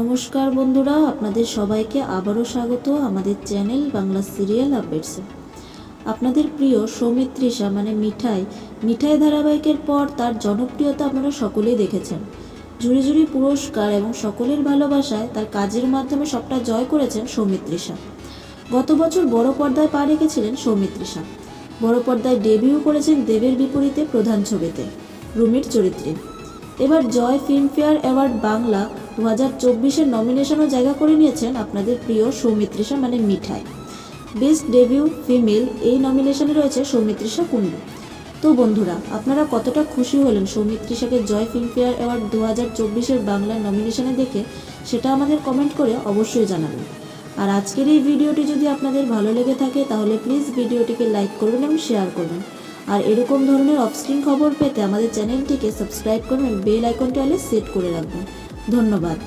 নমস্কার বন্ধুরা, আপনাদের সবাইকে আবারও স্বাগত আমাদের চ্যানেল বাংলা সিরিয়াল আপডেটসে আপনাদের প্রিয় সৌমিত্রিষা মানে মিঠাই মিঠাই ধারাবাহিকের পর তার জনপ্রিয়তা আপনারা সকলেই দেখেছেন। জুড়ি জুড়ি পুরস্কার এবং সকলের ভালোবাসায় তার কাজের মাধ্যমে সবটা জয় করেছেন সৌমিত্রিষা গত বছর বড় পর্দায় পা রেখেছিলেন সৌমিত্রিষা বড় পর্দায় ডেবিউ করেছেন দেবের বিপরীতে প্রধান ছবিতে, রুমির চরিত্রে। এবার জয় ফিল্মফেয়ার অ্যাওয়ার্ড বাংলা দু হাজার চব্বিশের নমিনেশনও জায়গা করে নিয়েছেন আপনাদের প্রিয় সৌমিত্রিষা মানে মিঠাই। বেস্ট ডেবিউ ফিমেল এই নমিনেশনে রয়েছে সৌমিত্রিষা কুণ্ডু। তো বন্ধুরা, আপনারা কতটা খুশি হলেন সৌমিত্রিষাকে জয় ফিল্মফেয়ার অ্যাওয়ার্ড দু হাজার চব্বিশের বাংলা নমিনেশনে দেখে, সেটা আমাদের কমেন্ট করে অবশ্যই জানাবেন। আর আজকের এই ভিডিওটি যদি আপনাদের ভালো লেগে থাকে, তাহলে প্লিজ ভিডিওটিকে লাইক করবেন এবং শেয়ার করবেন। আর এরকম ধরনের অফস্ক্রিন খবর পেতে আমাদের চ্যানেলটিকে সাবস্ক্রাইব করবেন বেল আইকনটি আলে সেট করে রাখবেন। ধন্যবাদ।